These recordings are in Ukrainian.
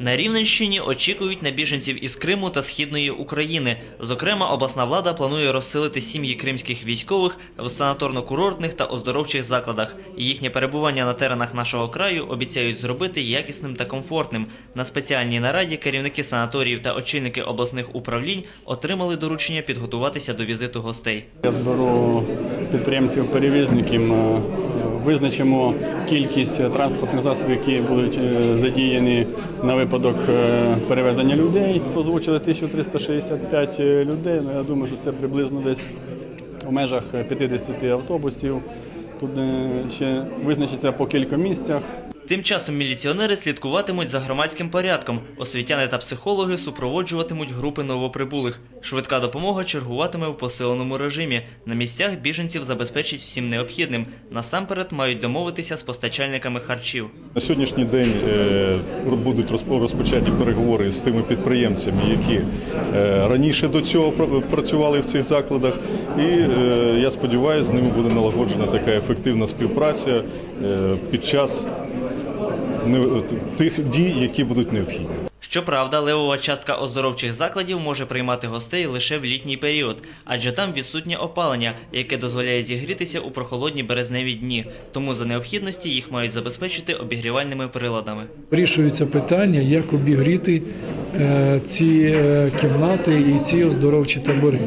На Рівненщині очікують на біженців із Криму та Східної України. Зокрема, обласна влада планує розселити сім'ї кримських військових в санаторно-курортних та оздоровчих закладах. Їхнє перебування на теренах нашого краю обіцяють зробити якісним та комфортним. На спеціальній нараді керівники санаторіїв та очільники обласних управлінь отримали доручення підготуватися до візиту гостей. Я зберу підприємців-перевізників, визначимо кількість транспортних засобів, які будуть е, задіяні на випадок е, перевезення людей. Озвучили 1365 людей. Ну, я думаю, що це приблизно десь в межах 50 автобусів. Тут е, ще визначиться по кілька місцях. Тим часом міліціонери слідкуватимуть за громадським порядком. Освітяни та психологи супроводжуватимуть групи новоприбулих. Швидка допомога чергуватиме в посиленому режимі. На місцях біженців забезпечить всім необхідним. Насамперед мають домовитися з постачальниками харчів. На сьогоднішній день е, будуть розпо- розпочаті переговори з тими підприємцями, які е, раніше до цього пр- працювали в цих закладах. І е, я сподіваюся, з ними буде налагоджена така ефективна співпраця під час тих дій, які будуть необхідні. Щоправда, левова частка оздоровчих закладів може приймати гостей лише в літній період, адже там відсутнє опалення, яке дозволяє зігрітися у прохолодні березневі дні. Тому за необхідності їх мають забезпечити обігрівальними приладами. Вирішується питання, як обігріти ці е, кімнати і ці оздоровчі табори.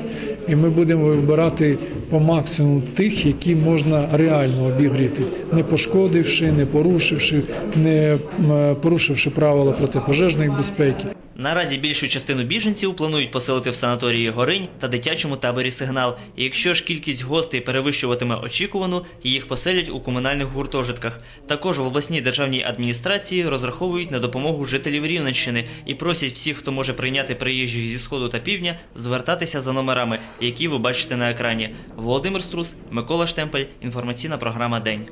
І ми будемо вибирати по максимуму тих, які можна реально обігріти, не пошкодивши, не порушивши, не порушивши правила протипожежної безпеки. Наразі більшу частину біженців планують поселити в санаторії Горинь та дитячому таборі Сигнал. І якщо ж кількість гостей перевищуватиме очікувану, їх поселять у комунальних гуртожитках. Також в обласній державній адміністрації розраховують на допомогу жителів Рівненщини і просять всіх, хто може прийняти приїжджих зі сходу та півдня, звертатися за номерами, які ви бачите на екрані. Володимир Струс, Микола Штемпель, інформаційна програма День.